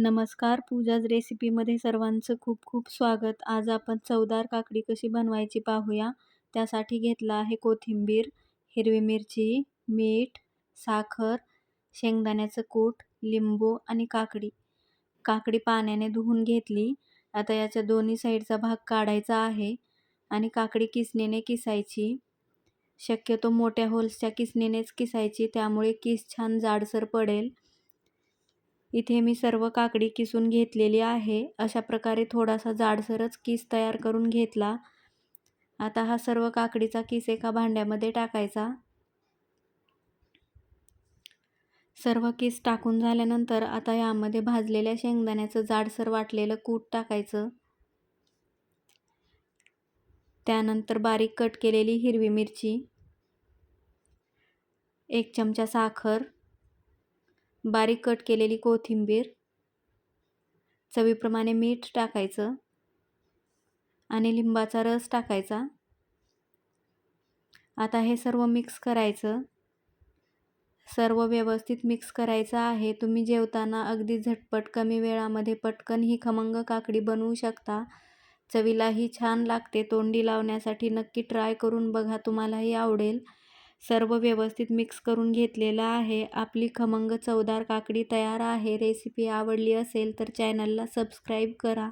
नमस्कार पूजाज रेसिपीमध्ये सर्वांचं खूप खूप स्वागत. आज आपण चवदार काकडी कशी बनवायची पाहूया. त्यासाठी घेतला आहे कोथिंबीर हिरवी मिरची मीठ साखर शेंगदाण्याचं कूट लिंबू आणि काकडी. काकडी पाण्याने धुवून घेतली. आता याच्या दोन्ही साईडचा भाग काढायचा आहे आणि काकडी किसणीने किसायची. शक्यतो मोठ्या होल्सच्या किसणीनेच किसायची त्यामुळे किस छान जाडसर पडेल. इथे मी सर्व काकडी किसून घेतलेली आहे. अशा प्रकारे थोडासा जाडसरच किस तयार करून घेतला. आता हा सर्व काकडीचा किस एका भांड्यामध्ये टाकायचा. सर्व किस टाकून झाल्यानंतर आता यामध्ये भाजलेल्या शेंगदाण्याचं जाडसर वाटलेलं कूट टाकायचं. त्यानंतर बारीक कट केलेली हिरवी मिरची. एक चमचा साखर. बारीक कट केलेली कोथिंबीर चवीप्रमाणे मीठ टाकायचं आणि लिंबाचा रस टाकायचा. आता हे सर्व मिक्स करायचं. सर्व व्यवस्थित मिक्स करायचं आहे. तुम्ही जेवताना अगदी झटपट कमी वेळामध्ये पटकन ही खमंग काकडी बनवू शकता. चवीलाही छान लागते. तोंडी लावण्यासाठी नक्की ट्राय करून बघा. तुम्हालाही आवडेल. सर्व व्यवस्थित मिक्स करून घेतलेलं आहे. आपली खमंग चवदार काकडी तयार आहे. रेसिपी आवडली असेल तर चॅनलला सबस्क्राईब करा.